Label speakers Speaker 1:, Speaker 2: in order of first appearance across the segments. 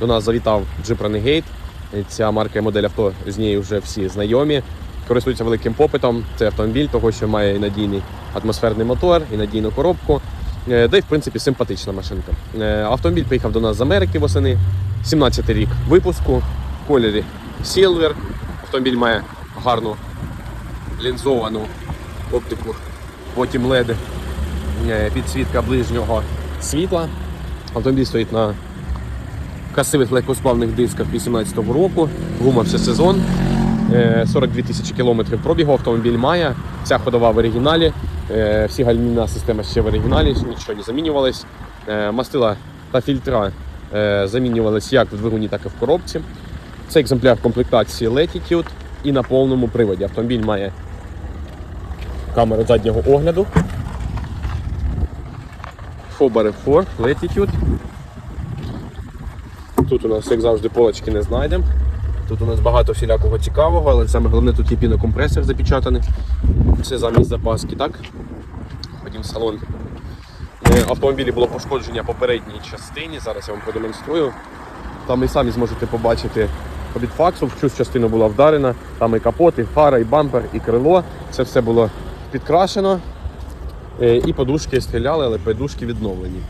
Speaker 1: До нас завітав Jeep Renegade. Ця марка і модель авто з нею вже всі знайомі. Користується великим попитом. Це автомобіль, того що має і надійний атмосферний мотор, і надійну коробку. Де, в принципі, симпатична машинка. Е, Автомобіль приїхав до нас з Америки восени. 17 рік випуску в кольорі Silver. Автомобіль має гарну лінзовану оптику, потім LED, е, підсвітка ближнього світла. Автомобіль стоїть на красивих легкосплавних дисках 18-го року, гума всесезон. Е, 42 тисячі кілометрів пробігу автомобіль має. Ця ходова в оригіналі. Е, Всі гальмівна система ще в оригіналі, нічого не замінювалось. Е, Мастила та фільтра е, замінювались як в двигуні, так і в коробці. Це екземпляр комплектації Latitude і на повному приводі. Автомобіль має камеру заднього огляду. Фобари 4 Latitude. Тут у нас, як завжди, полочки не знайдемо. Тут у нас багато всілякого цікавого, але саме головне тут є пінокомпресор запечатаний. Це замість запаски, так? Ходім в салон. Е, автомобілі було пошкодження попередній частині. Зараз я вам продемонструю. Там і самі зможете побачити від факсу, в цю частину була вдарена. Там і капот, і фара, і бампер, і крило. Це все було підкрашено. Е, І подушки стріляли, але подушки відновлені.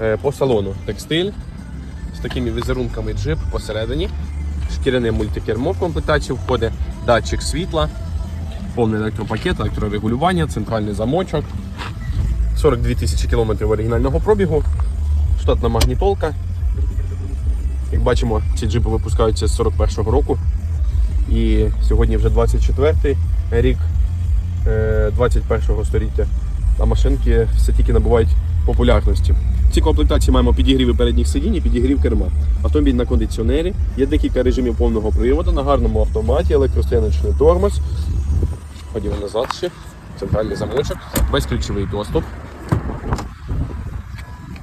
Speaker 1: Е, По салону текстиль з такими візерунками джип посередині. Шкіряне мультикермо в комплектацію входить, датчик світла, повний електропакет, електрорегулювання, центральний замочок. 42 тисячі кілометрів оригінального пробігу, штатна магнітолка. Як бачимо, ці джипи випускаються з 41-го року. І сьогодні вже 24-й рік е, 21-го століття. А машинки все тільки набувають популярності. В цій комплектації маємо підігріви передніх сидінь і підігрів керма. Автомобіль на кондиціонері, є декілька режимів повного приводу, на гарному автоматі, електростояночний тормоз. Ходімо назад ще. Центральний замочок, безключовий доступ.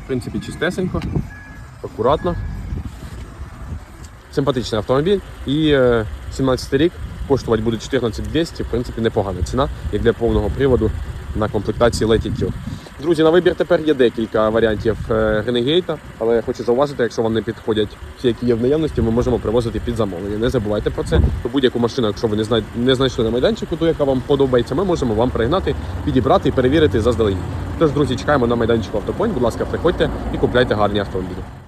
Speaker 1: В принципі, чистесенько, акуратно. Симпатичний автомобіль. І е, 17 рік коштувати буде 14200, в принципі, непогана ціна, як для повного приводу на комплектації Latitude. Друзі, на вибір тепер є декілька варіантів Ренегейта, але я хочу зауважити, якщо вам не підходять всі, які є в наявності, ми можемо привозити під замовлення. Не забувайте про це. Будь-яку машину, якщо ви не знай- не знайшли на майданчику, ту, яка вам подобається, ми можемо вам пригнати, підібрати і перевірити заздалегідь. Тож, друзі, чекаємо на майданчику автопонь. Будь ласка, приходьте і купляйте гарні автомобілі.